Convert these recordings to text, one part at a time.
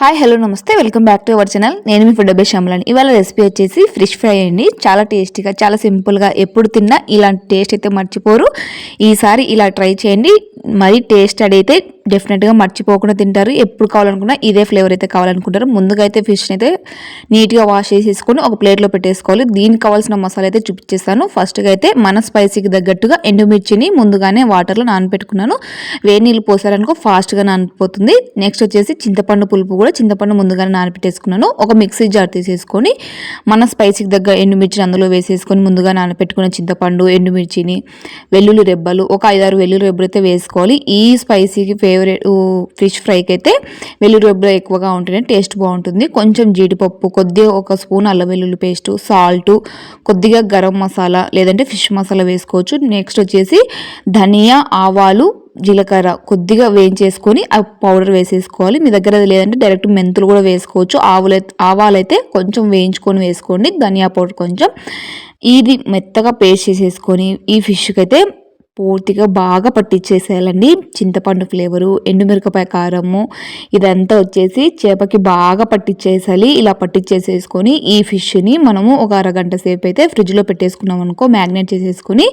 Hi hello నమస్తే. Welcome back to our channel నేను మీ ఫుడ్ అబ్బే శ్యామలని. ఇవాళ రెసిపీ వచ్చేసి ఫిష్ ఫ్రై అండి. చాలా టేస్టీగా చాలా సింపుల్గా ఎప్పుడు తిన్నా ఇలాంటి టేస్ట్ అయితే మర్చిపోరు. ఈసారి ఇలా ట్రై చేయండి. మరీ టేస్ట్ అడిగితే డెఫినెట్గా మర్చిపోకుండా తింటారు. ఎప్పుడు కావాలనుకున్నా ఇదే ఫ్లేవర్ అయితే కావాలనుకుంటారు. ముందుగా అయితే ఫిష్ని అయితే నీట్గా వాష్ చేసేసుకొని ఒక ప్లేట్లో పెట్టేసుకోవాలి. దీనికి కావాల్సిన మసాలా అయితే చూపించేస్తాను. ఫస్ట్గా అయితే మన స్పైసీకి తగ్గట్టుగా ఎండుమిర్చిని ముందుగానే వాటర్లో నానబెట్టుకున్నాను వేడి నీళ్ళు పోసారనుకో ఫాస్ట్గా నానిపోతుంది. నెక్స్ట్ వచ్చేసి చింతపండు పులుపు కూడా చింతపండు ముందుగానే నానబెట్టేసుకున్నాను ఒక మిక్సీ జార్ తీసేసుకొని మన స్పైసీకి దగ్గర ఎండుమిర్చిని అందులో వేసేసుకొని ముందుగా నానబెట్టుకున్న చింతపండు ఎండుమిర్చిని వెల్లుల్లి రెబ్బలు ఒక ఐదారు వెల్లుల్లి రెబ్బలు అయితే వేసుకోవాలి. ఈ స్పైసీకి ఫేవరెట్ ఫిష్ ఫ్రైకి అయితే వెల్లుల్లి రెబ్బలు ఎక్కువగా ఉంటేనే టేస్ట్ బాగుంటుంది. కొంచెం జీడిపప్పు కొద్దిగా ఒక స్పూన్ అల్లం వెల్లుల్లి పేస్ట్ సాల్ట్ కొద్దిగా గరం మసాలా లేదంటే ఫిష్ మసాలా వేసుకోవచ్చు. నెక్స్ట్ వచ్చేసి ధనియా ఆవాలు జీలకర్ర కొద్దిగా వేయించేసుకొని ఆ పౌడర్ వేసేసుకోవాలి. మీ దగ్గర లేదంటే డైరెక్ట్ మెంతులు కూడా వేసుకోవచ్చు. ఆవులు ఆవాలు అయితే కొంచెం వేయించుకొని వేసుకోండి. ధనియా పౌడర్ కొంచెం. ఇది మెత్తగా పేస్ట్ చేసేసుకొని ఈ ఫిష్కి అయితే పూర్తిగా బాగా పట్టించేసేయాలండి చింతపండు ఫ్లేవరు ఎండుమిరపకాయ కారము ఇదంతా వచ్చేసి చేపకి బాగా పట్టించేసాలి ఇలా పట్టించేసేసుకొని ఈ ఫిష్ని మనము ఒక అరగంట సేపు అయితే ఫ్రిడ్జ్లో పెట్టేసుకున్నాం అనుకో మ్యాగ్నేట్ చేసేసుకొని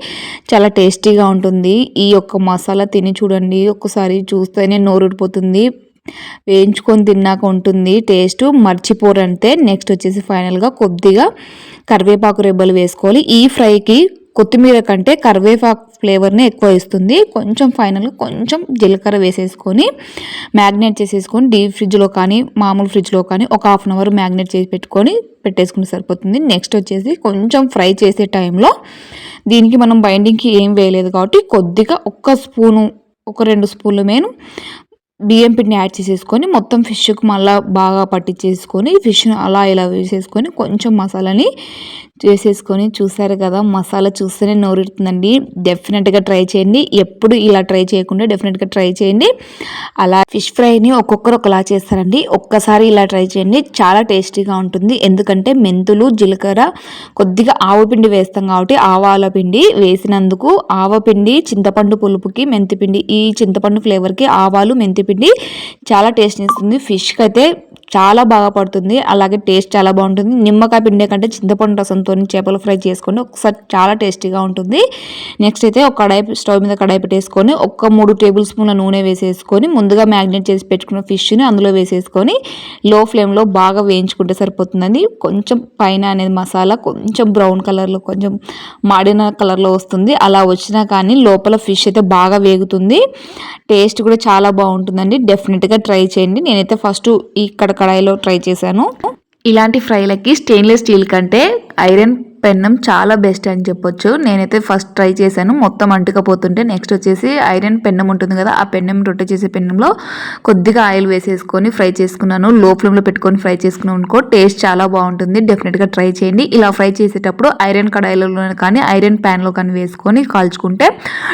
చాలా టేస్టీగా ఉంటుంది. ఈ యొక్క మసాలా తిని చూడండి. ఒక్కసారి చూస్తేనే నోరుడిపోతుంది వేయించుకొని తిన్నాక ఉంటుంది. టేస్ట్ మర్చిపోరంటే నెక్స్ట్ వచ్చేసి ఫైనల్గా కొద్దిగా కరివేపాకు రెబ్బలు వేసుకోవాలి. ఈ ఫ్రైకి కొత్తిమీర కంటే కరివేపాకు ఫ్లేవర్ని ఎక్కువ ఇస్తుంది కొంచెం ఫైనల్గా కొంచెం జీలకర్ర వేసేసుకొని మ్యాగ్నేట్ చేసేసుకొని డీప్ ఫ్రిడ్జ్లో కానీ మామూలు ఫ్రిడ్జ్లో కానీ ఒక హాఫ్ అన్ అవర్ మ్యాగ్నేట్ చేసి పెట్టుకొని పెట్టేసుకుని సరిపోతుంది. నెక్స్ట్ వచ్చేసి కొంచెం ఫ్రై చేసే టైంలో దీనికి మనం బైండింగ్కి ఏం వేయలేదు కాబట్టి కొద్దిగా ఒక్క స్పూను ఒక రెండు స్పూన్లు మేను బియ్యం పిండిని యాడ్ చేసేసుకొని మొత్తం ఫిష్కి మళ్ళీ బాగా పట్టించేసుకొని ఫిష్ను అలా ఇలా వేసేసుకొని కొంచెం మసాలాని చేసేసుకొని చూసారు కదా మసాలా చూస్తేనే నోరుతుందండి డెఫినెట్గా ట్రై చేయండి. ఎప్పుడు ఇలా ట్రై చేయకుండా డెఫినెట్గా ట్రై చేయండి. అలా ఫిష్ ఫ్రైని ఒక్కొక్కరు ఒకలా చేస్తారండి. ఒక్కసారి ఇలా ట్రై చేయండి. చాలా టేస్టీగా ఉంటుంది. ఎందుకంటే మెంతులు జీలకర్ర కొద్దిగా ఆవు పిండి వేస్తాం కాబట్టి ఆవాల పిండి వేసినందుకు ఆవపిండి చింతపండు పులుపుకి మెంతిపిండి ఈ చింతపండు ఫ్లేవర్కి ఆవాలు మెంతిపిండి చాలా టేస్ట్ ఇస్తుంది. ఫిష్కి అయితే చాలా బాగా పడుతుంది. అలాగే టేస్ట్ చాలా బాగుంటుంది. నిమ్మకాయ పిండే కంటే చింతపండు రసంతో చేపలు ఫ్రై చేసుకొని ఒకసారి చాలా టేస్టీగా ఉంటుంది. నెక్స్ట్ అయితే ఒక కడాయి స్టవ్ మీద కడాయి పెట్టేసుకొని ఒక మూడు టేబుల్ స్పూన్ల నూనె వేసేసుకొని ముందుగా మ్యాగ్నేట్ చేసి పెట్టుకున్న ఫిష్ని అందులో వేసేసుకొని లో ఫ్లేమ్లో బాగా వేయించుకుంటే సరిపోతుందండి. కొంచెం పైన అనేది మసాలా కొంచెం బ్రౌన్ కలర్లో కొంచెం మాడిన కలర్లో వస్తుంది. అలా వచ్చినా కానీ లోపల ఫిష్ అయితే బాగా వేగుతుంది. టేస్ట్ కూడా చాలా బాగుంటుందండి. డెఫినెట్గా ట్రై చేయండి. నేనైతే ఫస్ట్ ఇక్కడ కడాయిలో ట్రై చేశాను. ఇలాంటి ఫ్రైలకి స్టెయిన్లెస్ స్టీల్ కంటే ఐరన్ పెన్నం చాలా బెస్ట్ అని చెప్పొచ్చు. నేనైతే ఫస్ట్ ట్రై చేశాను. మొత్తం అంటుకపోతుంటే నెక్స్ట్ వచ్చేసి ఐరన్ పెన్నం ఉంటుంది కదా ఆ పెన్నం రొట్టె చేసే పెన్నంలో కొద్దిగా ఆయిల్ వేసేసుకొని ఫ్రై చేసుకున్నాను. లో ఫ్లేమ్లో పెట్టుకొని ఫ్రై చేసుకున్నాను అనుకో టేస్ట్ చాలా బాగుంటుంది. డెఫినెట్గా ట్రై చేయండి. ఇలా ఫ్రై చేసేటప్పుడు ఐరన్ కడాయిలో కానీ ఐరన్ ప్యాన్లో కానీ వేసుకొని కాల్చుకుంటే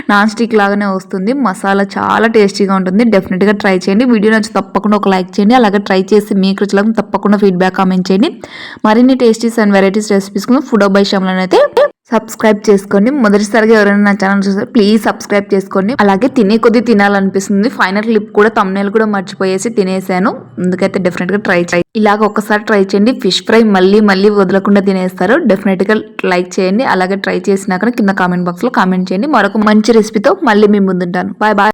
నాన్ స్టిక్ లాగానే వస్తుంది. మసాలా చాలా టేస్టీగా ఉంటుంది. డెఫినెట్గా ట్రై చేయండి. వీడియో నచ్చి తప్పకుండా ఒక లైక్ చేయండి. అలాగే ట్రై చేసి మీకు రుచులకు తప్పకుండా ఫీడ్బ్యాక్ కామెంట్ చేయండి. మరిన్ని tasties and varieties recipes food by శ్యామలను అయితే సబ్స్క్రైబ్ చేసుకోండి. మొదటిసారిగా ఎవరైనా నా ఛానల్ చూస్తే ప్లీజ్ సబ్స్క్రైబ్ చేసుకోండి. అలాగే తినే కొద్దీ తినాలనిపిస్తుంది. ఫైనల్ క్లిప్ కూడా తమ్నేల్ కూడా మర్చిపోయేసి తినేసాను. అందుకైతే డెఫినెట్గా ట్రై చేయండి. ఇలాగ ఒకసారి ట్రై చేయండి. ఫిష్ ఫ్రై మళ్ళీ మళ్ళీ వదలకుండా తినేస్తారు. డెఫినెట్గా లైక్ చేయండి. అలాగే ట్రై చేసినాక కింద కామెంట్ బాక్స్లో కామెంట్ చేయండి. మరొక మంచి రెసిపీతో మళ్ళీ మీ ముందుంటాను. Bye bye